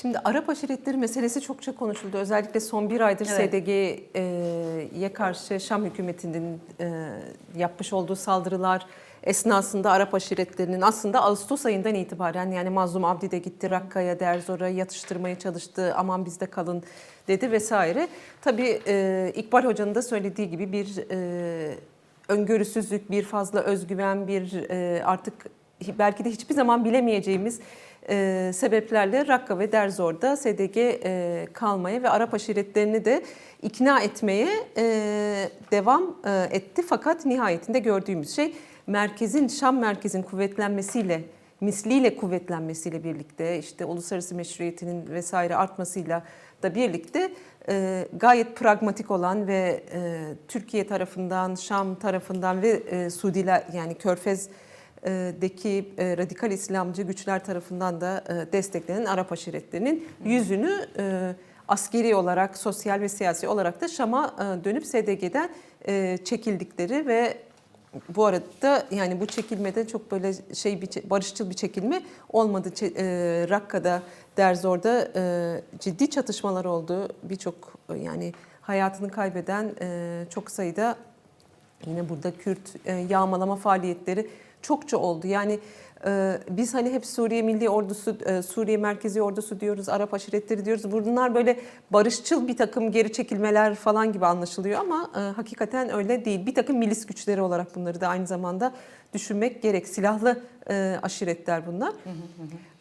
Şimdi Arap aşiretleri meselesi çokça konuşuldu. Özellikle son bir aydır Evet. SDG'ye karşı Şam hükümetinin e, yapmış olduğu saldırılar esnasında Arap aşiretlerinin aslında Ağustos ayından itibaren yani Mazlum Abdi de gitti Rakka'ya, Derzor'a yatıştırmaya çalıştı. Aman bizde kalın dedi vesaire. Tabii e, İkbal Hoca'nın da söylediği gibi bir e, öngörüsüzlük, bir fazla özgüven, bir e, artık belki de hiçbir zaman bilemeyeceğimiz e, sebeplerle Rakka ve Derzor'da SDG e, kalmaya ve Arap aşiretlerini de ikna etmeye devam etti. Fakat nihayetinde gördüğümüz şey merkezin, Şam merkezin kuvvetlenmesiyle, misliyle kuvvetlenmesiyle birlikte işte uluslararası meşruiyetinin vesaire artmasıyla da birlikte e, gayet pragmatik olan ve e, Türkiye tarafından, Şam tarafından ve e, Suudiler yani Körfez deki e, radikal İslamcı güçler tarafından da e, desteklenen Arap aşiretlerinin yüzünü e, askeri olarak, sosyal ve siyasi olarak da Şam'a e, dönüp SDG'den e, çekildikleri ve bu arada yani bu çekilmede çok böyle şey bir barışçıl bir çekilme olmadı. Ç- e, Rakka'da, Derzor'da e, ciddi çatışmalar oldu. Birçok e, yani hayatını kaybeden e, çok sayıda Yine burada Kürt e, yağmalama faaliyetleri çokça oldu. Yani biz hani hep Suriye Milli Ordusu, e, Suriye Merkezi Ordusu diyoruz, Arap aşiretleri diyoruz. Bunlar böyle barışçıl bir takım geri çekilmeler falan gibi anlaşılıyor ama e, hakikaten öyle değil. Bir takım milis güçleri olarak bunları da aynı zamanda düşünmek gerek. Silahlı e, aşiretler bunlar.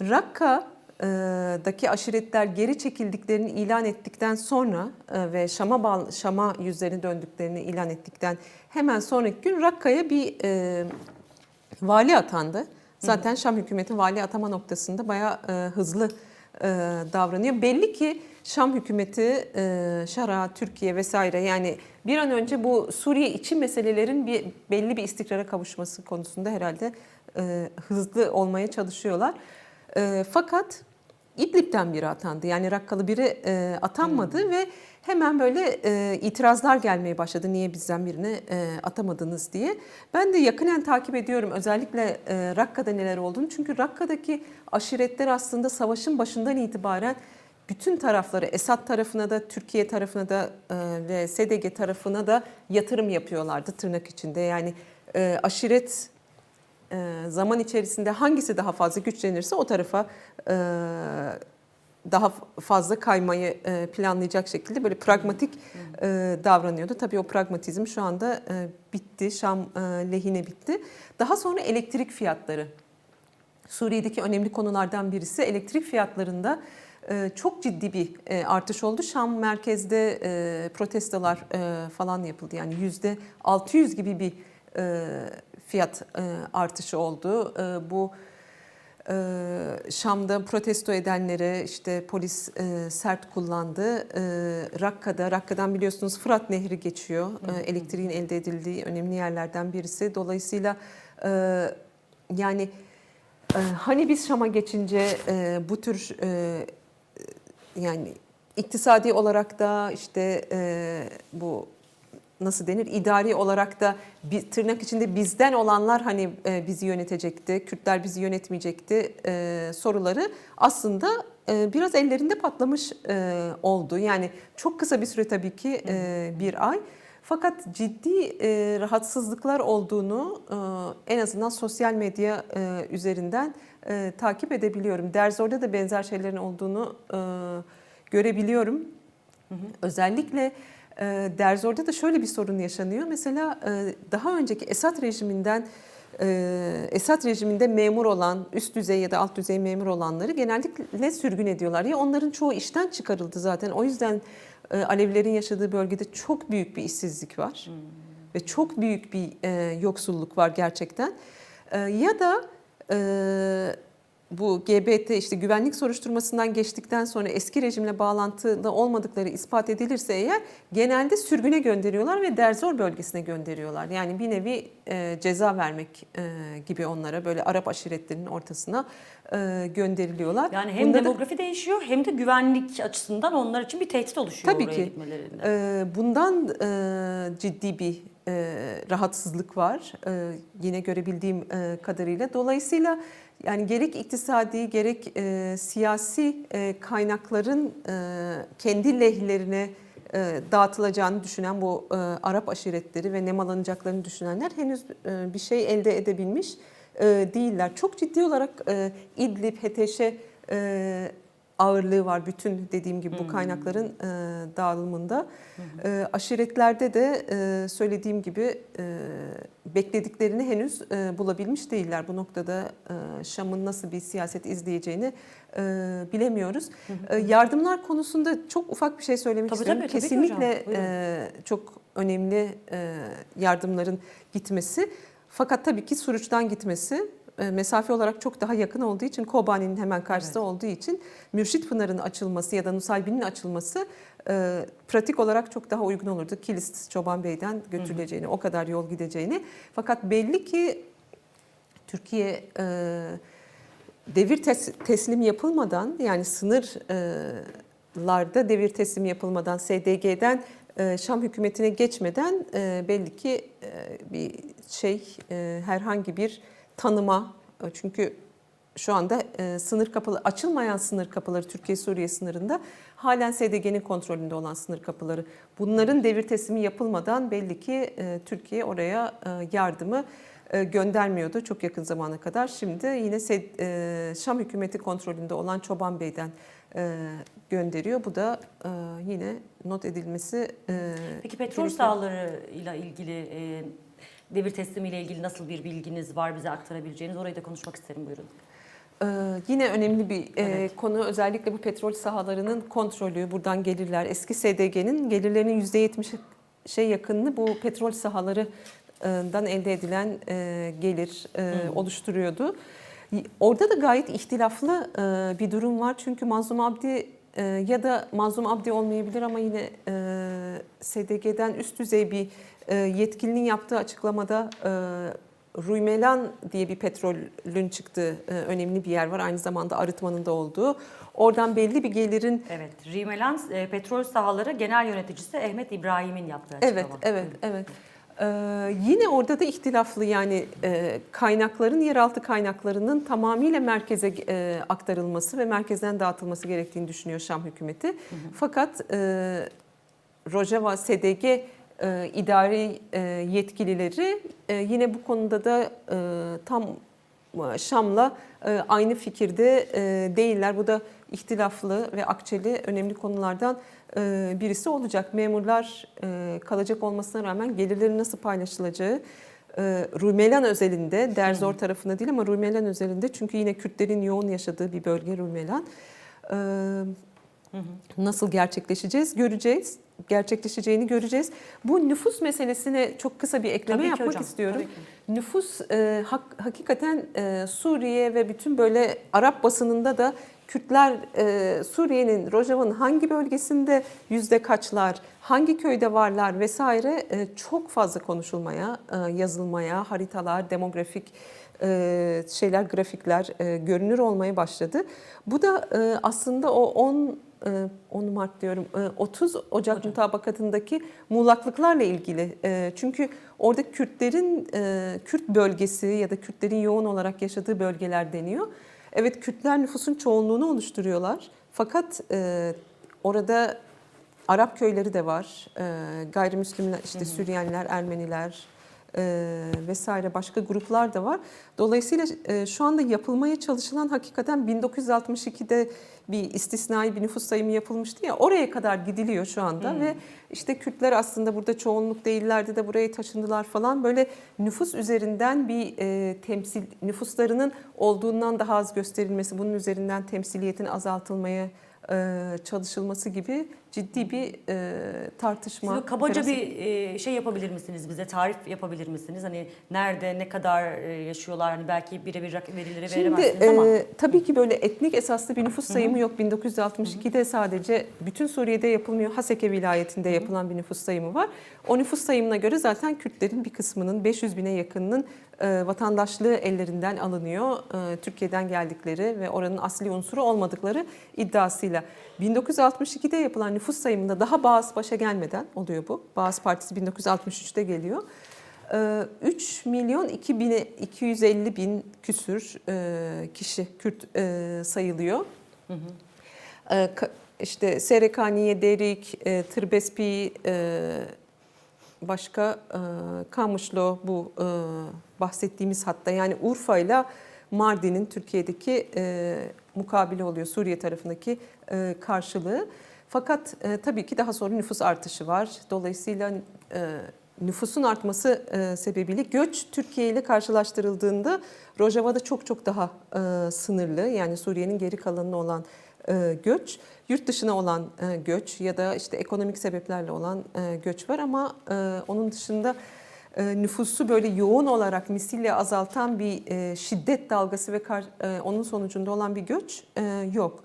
Rakka'daki aşiretler geri çekildiklerini ilan ettikten sonra ve Şam'a Şam'a yüzlerini döndüklerini ilan ettikten hemen sonraki gün Rakka'ya bir vali atandı. Zaten Şam hükümeti vali atama noktasında bayağı e, hızlı e, davranıyor. Belli ki Şam hükümeti, e, Şara, Türkiye vesaire yani bir an önce bu Suriye içi meselelerin bir belli bir istikrara kavuşması konusunda herhalde e, hızlı olmaya çalışıyorlar. E, fakat İdlib'den biri atandı. Yani Rakkalı biri e, atanmadı ve hemen böyle e, itirazlar gelmeye başladı. Niye bizden birini e, atamadınız diye. Ben de yakinen takip ediyorum özellikle e, Rakka'da neler olduğunu. Çünkü Rakka'daki aşiretler aslında savaşın başından itibaren bütün tarafları Esad tarafına da Türkiye tarafına da e, ve SDG tarafına da yatırım yapıyorlardı tırnak içinde. Yani e, aşiret e, zaman içerisinde hangisi daha fazla güçlenirse o tarafa e, daha fazla kaymayı e, planlayacak şekilde böyle pragmatik e, davranıyordu. Tabii o pragmatizm şu anda e, bitti, Şam lehine bitti. Daha sonra elektrik fiyatları. Suriye'deki önemli konulardan birisi elektrik fiyatlarında çok ciddi bir artış oldu. Şam merkezde protestolar falan yapıldı. Yani yüzde 600 gibi bir fiyat artışı oldu. Bu e, Şam'da protesto edenlere işte polis e, sert kullandı. E, Rakka'da, Rakka'dan biliyorsunuz Fırat Nehri geçiyor. E, elektriğin elde edildiği önemli yerlerden birisi. Dolayısıyla e, yani e, hani biz Şam'a geçince e, bu tür e, yani iktisadi olarak da işte e, bu nasıl denir idari olarak da bir, tırnak içinde bizden olanlar hani e, bizi yönetecekti, Kürtler bizi yönetmeyecekti e, soruları aslında e, biraz ellerinde patlamış e, oldu. Yani çok kısa bir süre tabii ki e, bir ay. Fakat ciddi e, rahatsızlıklar olduğunu e, en azından sosyal medya e, üzerinden e, takip edebiliyorum. Derzor'da da benzer şeylerin olduğunu e, görebiliyorum. Özellikle e, Derzor'da da şöyle bir sorun yaşanıyor. Mesela daha önceki Esad rejiminden Esad rejiminde memur olan, üst düzey ya da alt düzey memur olanları genellikle sürgün ediyorlar. Ya onların çoğu işten çıkarıldı zaten. O yüzden Alevilerin yaşadığı bölgede çok büyük bir işsizlik var. Ve çok büyük bir yoksulluk var gerçekten. Ya da bu GBT işte güvenlik soruşturmasından geçtikten sonra eski rejimle bağlantılı olmadıkları ispat edilirse eğer genelde sürgüne gönderiyorlar ve Derzor bölgesine gönderiyorlar. Yani bir nevi e, ceza vermek e, gibi onlara böyle Arap aşiretlerinin ortasına e, gönderiliyorlar. Yani hem Bunda da- demografi değişiyor hem de güvenlik açısından onlar için bir tehdit oluşuyor Tabii oraya ki. gitmelerinde. Ee, Bundan e, ciddi bir rahatsızlık var e, yine görebildiğim e, kadarıyla. Dolayısıyla yani gerek iktisadi gerek e, siyasi e, kaynakların e, kendi lehlerine e, dağıtılacağını düşünen bu e, Arap aşiretleri ve nemalanacaklarını düşünenler henüz e, bir şey elde edebilmiş e, değiller. Çok ciddi olarak e, İdlib, HTŞ e, ağırlığı var bütün dediğim gibi bu kaynakların e, dağılımında. E, aşiretlerde de e, söylediğim gibi e, beklediklerini henüz e, bulabilmiş değiller. Bu noktada e, Şam'ın nasıl bir siyaset izleyeceğini e, bilemiyoruz. E, yardımlar konusunda çok ufak bir şey söylemek Tabii, istiyorum. tabii, tabii Kesinlikle hocam. E, çok önemli e, yardımların gitmesi. Fakat tabii ki Suruç'tan gitmesi mesafe olarak çok daha yakın olduğu için Kobani'nin hemen karşısında Evet. olduğu için Mürşit Pınar'ın açılması ya da Nusaybin'in açılması e, pratik olarak çok daha uygun olurdu. Kilis Çoban Bey'den götürüleceğini, o kadar yol gideceğini. Fakat belli ki Türkiye e, devir tes- teslim yapılmadan yani sınırlarda devir teslim yapılmadan SDG'den e, Şam hükümetine geçmeden e, belli ki e, bir şey e, herhangi bir tanıma e, çünkü şu anda e, sınır kapıları açılmayan sınır kapıları Türkiye Suriye sınırında halen SDG'nin kontrolünde olan sınır kapıları. Bunların devir teslimi yapılmadan belli ki e, Türkiye oraya e, yardımı e, göndermiyordu çok yakın zamana kadar. Şimdi yine e, Şam hükümeti kontrolünde olan Çoban Bey'den e, gönderiyor. Bu da e, yine not edilmesi e, Peki petrol gerekiyor. sahalarıyla ilgili e, devir teslimiyle ilgili nasıl bir bilginiz var bize aktarabileceğiniz orayı da konuşmak isterim buyurun. Ee, yine önemli bir e, Evet. konu özellikle bu petrol sahalarının kontrolü, buradan gelirler. Eski SDG'nin gelirlerinin %70'e yakınını bu petrol sahalarından elde edilen e, gelir e, Hmm. oluşturuyordu. Orada da gayet ihtilaflı e, bir durum var. Çünkü Mazlum Abdi e, ya da Mazlum Abdi olmayabilir ama yine e, SDG'den üst düzey bir e, yetkilinin yaptığı açıklamada e, Ruymelan diye bir petrolün çıktığı e, önemli bir yer var. Aynı zamanda arıtmanın da olduğu. Oradan belli bir gelirin Evet, Rimelan e, Petrol Sahaları Genel Yöneticisi Ahmet İbrahim'in yaptığı açıklama. Evet, evet, evet. Ee, yine orada da ihtilaflı yani e, kaynakların, yeraltı kaynaklarının tamamıyla merkeze e, aktarılması ve merkezden dağıtılması gerektiğini düşünüyor Şam hükümeti. Fakat e, Rojava, SDG e, idari e, yetkilileri e, yine bu konuda da e, tam e, Şam'la e, aynı fikirde e, değiller. Bu da ihtilaflı ve akçeli önemli konulardan e, birisi olacak. Memurlar e, kalacak olmasına rağmen gelirlerin nasıl paylaşılacağı e, Rumelan özelinde, Derzor tarafında değil ama Rumelan özelinde çünkü yine Kürtlerin yoğun yaşadığı bir bölge Rumelan. E, Nasıl gerçekleşeceğiz? Göreceğiz. Gerçekleşeceğini göreceğiz. Bu nüfus meselesine çok kısa bir ekleme Tabii yapmak hocam, istiyorum. tabii. Nüfus e, hak- hakikaten e, Suriye ve bütün böyle Arap basınında da Kürtler e, Suriye'nin Rojava'nın hangi bölgesinde yüzde kaçlar, hangi köyde varlar vesaire e, çok fazla konuşulmaya, e, yazılmaya, haritalar, demografik e, şeyler, grafikler e, görünür olmaya başladı. Bu da e, aslında o 10 e, 10 Mart diyorum, e, 30 Ocak mutabakatındaki muğlaklıklarla ilgili. E, Çünkü orada Kürtlerin, e, Kürt bölgesi ya da Kürtlerin yoğun olarak yaşadığı bölgeler deniyor. Evet Kürtler nüfusun çoğunluğunu oluşturuyorlar. Fakat e, orada Arap köyleri de var. E, gayrimüslimler, işte Süryaniler, Ermeniler e, vesaire başka gruplar da var. Dolayısıyla e, şu anda yapılmaya çalışılan hakikaten 1962'de bir istisnai bir nüfus sayımı yapılmıştı ya oraya kadar gidiliyor şu anda ve işte Kürtler aslında burada çoğunluk değillerdi de buraya taşındılar falan. Böyle nüfus üzerinden bir e, temsil nüfuslarının olduğundan daha az gösterilmesi bunun üzerinden temsiliyetin azaltılmaya e, çalışılması gibi ciddi bir e, tartışma. Siz kabaca operasyon- bir e, şey yapabilir misiniz bize? Tarif yapabilir misiniz? Hani nerede, ne kadar e, yaşıyorlar? Hani belki birebir verileri Şimdi veremezsiniz ama. e, tabii ki böyle etnik esaslı bir nüfus sayımı yok. 1962'de sadece bütün Suriye'de yapılmıyor. Haseke vilayetinde yapılan bir nüfus sayımı var. O nüfus sayımına göre zaten Kürtlerin bir kısmının 500 bine yakınının e, vatandaşlığı ellerinden alınıyor. E, Türkiye'den geldikleri ve oranın asli unsuru olmadıkları iddiasıyla. 1962'de yapılan nüfus nüfus sayımında daha Bağız başa gelmeden oluyor bu. Bağız Partisi 1963'te geliyor. E, 3 milyon 2 bin, 250 bin küsür e, kişi Kürt e, sayılıyor. E, ka- işte Serekaniye, Derik, e, Tırbespi, başka Kamışlo bu bahsettiğimiz hatta yani Urfa ile Mardin'in Türkiye'deki mukabili oluyor Suriye tarafındaki karşılığı. Fakat e, tabii ki daha sonra nüfus artışı var. Dolayısıyla e, nüfusun artması e, sebebiyle göç Türkiye ile karşılaştırıldığında Rojava'da çok çok daha e, sınırlı. Yani Suriye'nin geri kalanına olan e, göç, yurt dışına olan e, göç ya da işte ekonomik sebeplerle olan e, göç var ama e, onun dışında e, nüfusu böyle yoğun olarak misille azaltan bir e, şiddet dalgası ve e, onun sonucunda olan bir göç yok.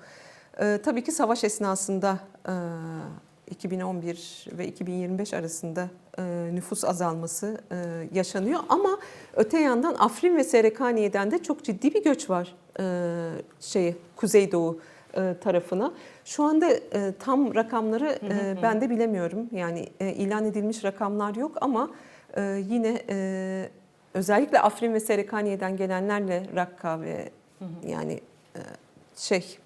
E, tabii ki savaş esnasında e, 2011 ve 2025 arasında e, nüfus azalması e, yaşanıyor ama öte yandan Afrin ve Serekaniye'den de çok ciddi bir göç var e, şeye Kuzeydoğu e, tarafına. Şu anda e, tam rakamları e, ben de bilemiyorum. Yani e, ilan edilmiş rakamlar yok ama e, yine e, özellikle Afrin ve Serekaniye'den gelenlerle Rakka ve yani e, şey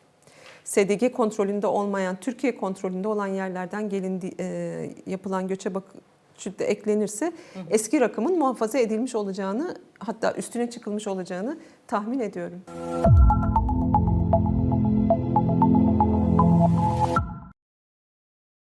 SDG kontrolünde olmayan, Türkiye kontrolünde olan yerlerden gelindi, e, yapılan göçe bak de eklenirse eski rakamın muhafaza edilmiş olacağını hatta üstüne çıkılmış olacağını tahmin ediyorum.